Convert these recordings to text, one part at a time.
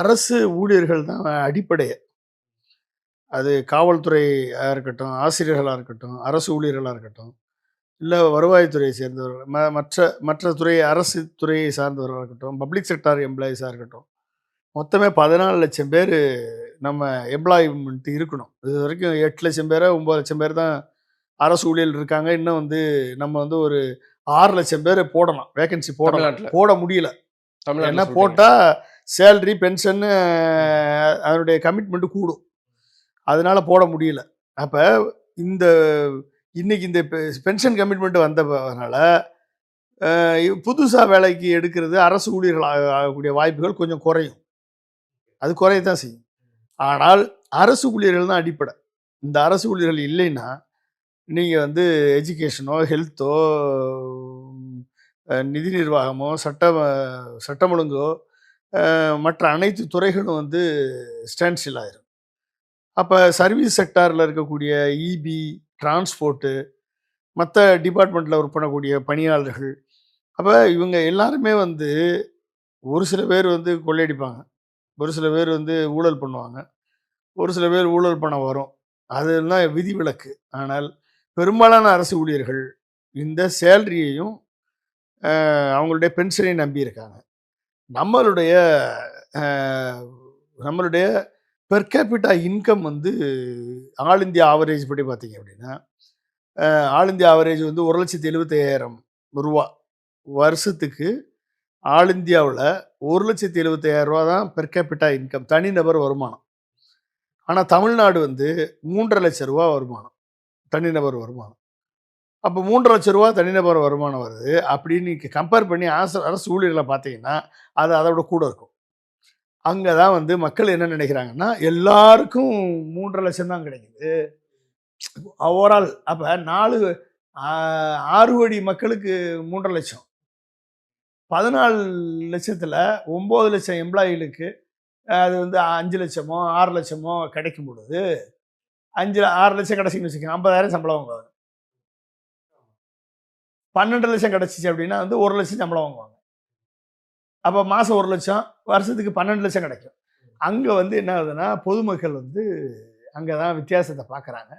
அரசு ஊழியர்கள் தான் அடிப்படையே. அது காவல்துறையாக இருக்கட்டும் ஆசிரியர்களாக இருக்கட்டும் அரசு ஊழியர்களாக இருக்கட்டும் இல்லை வருவாய்த்துறையை சேர்ந்தவர்கள் ம மற்ற மற்ற துறை அரசு துறையை சார்ந்தவர்களாக இருக்கட்டும் பப்ளிக் செக்டார் எம்ப்ளாயீஸாக இருக்கட்டும் மொத்தமே பதினாலு லட்சம் பேர் நம்ம எம்ப்ளாய்மெண்ட் இருக்கணும். இது வரைக்கும் எட்டு லட்சம் பேரை ஒம்பது லட்சம் பேர் தான் அரசு ஊழியர்கள் இருக்காங்க. இன்னும் வந்து நம்ம வந்து ஒரு ஆறு லட்சம் பேர் போடலாம் வேகன்சி போடலாம். போட முடியல. என்ன. போட்டால் சேலரி பென்ஷன் அதனுடைய கமிட்மெண்ட் கூடும். அதனால போட முடியல. அப்போ இந்த இன்னைக்கு இந்த பென்ஷன் கமிட்மெண்ட் வந்ததுனால புதுசாக வேலைக்கு எடுக்கிறது அரசு ஊழியர்கள் ஆகக்கூடிய வாய்ப்புகள் கொஞ்சம் குறையும். அது குறையத்தான் செய்யும். ஆனால் அரசு ஊழியர்கள் தான் அடிப்படை. இந்த அரசு ஊழியர்கள் இல்லைன்னா நீங்கள் வந்து எஜுகேஷனோ ஹெல்த்தோ நிதி நிர்வாகமோ சட்ட சட்டம் ஒழுங்கோ மற்ற அனைத்து துறைகளும் வந்து ஸ்டாண்ட்ஸ்டில் ஆயிரும். அப்போ சர்வீஸ் செக்டாரில் இருக்கக்கூடிய இபி டிரான்ஸ்போர்ட்டு மற்ற டிபார்ட்மெண்ட்டில் ஒர்க் பண்ணக்கூடிய பணியாளர்கள் அப்போ இவங்க எல்லாருமே வந்து ஒரு சில பேர் வந்து கொள்ளையடிப்பாங்க. ஒரு சில பேர் வந்து ஊழல் பண்ணுவாங்க. ஒரு சில பேர் ஊழல் பணம் வரும். அதெல்லாம் விதிவிலக்கு. ஆனால் பெரும்பாலான அரசு ஊழியர்கள் இந்த சேலரியையும் அவங்களுடைய பென்ஷனையும் நம்பியிருக்காங்க நம்மளுடைய நம்மளுடைய பெர் கேபிட்டா இன்கம் வந்து ஆல் இந்தியா ஆவரேஜ் படி பார்த்தீங்க அப்படின்னா ஆல் இந்தியா ஆவரேஜ் வந்து ஒரு லட்சத்தி எழுபத்தையாயிரம் ரூபா வருஷத்துக்கு ஆல் இந்தியாவில் ஒரு லட்சத்தி எழுபத்தையாயிரம் ரூபா தான் பெர் கேபிட்டா இன்கம் தனிநபர் வருமானம். ஆனால் தமிழ்நாடு வந்து மூன்றரை லட்சம் ரூபா வருமானம் தனிநபர் வருமானம். அப்போ மூன்று லட்ச ரூபா தனிநபர் வருமானம் வருது. அப்படின்னு கம்பேர் பண்ணி அரசு அரசு ஊழியர்களை பார்த்தீங்கன்னா அது அதோட கூட இருக்கும். அங்கே தான் வந்து மக்கள் என்ன நினைக்கிறாங்கன்னா எல்லாருக்கும் மூன்றரை லட்சம் தான் கிடைக்குது. ஓவரால் அப்போ நாலு ஆறு கோடி மக்களுக்கு மூன்றரை லட்சம். பதினாலு லட்சத்தில் ஒம்பது லட்சம் எம்ப்ளாயிகளுக்கு அது வந்து அஞ்சு லட்சமோ ஆறு லட்சமோ கிடைக்கும் பொழுது அஞ்சு ஆறு லட்சம் கிடைச்சின்னு வச்சுக்கோங்க ஐம்பதாயிரம் சம்பளம் வாங்குவாங்க. பன்னெண்டு லட்சம் கிடச்சிச்சு அப்படின்னா வந்து ஒரு லட்சம் சம்பளம் வாங்குவாங்க. அப்போ மாதம் ஒரு லட்சம் வருஷத்துக்கு பன்னெண்டு லட்சம் கிடைக்கும். அங்கே வந்து என்ன ஆகுதுன்னா பொதுமக்கள் வந்து அங்கே தான் வித்தியாசத்தை பார்க்குறாங்க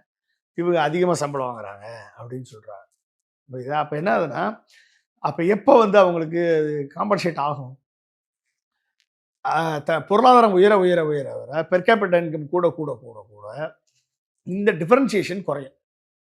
இவங்க அதிகமாக சம்பளம் வாங்குறாங்க அப்படின்னு சொல்கிறாங்க புரியுதா? அப்போ என்ன ஆகுதுன்னா அப்போ எப்போ வந்து அவங்களுக்கு காம்பன்சேட் ஆகும்? த பொருளாதாரம் உயர உயர உயர வர பெர் கேபிட்டல் இன்கம் கூட கூட கூட கூட இந்த டிஃப்ரென்சியேஷன் குறையும்.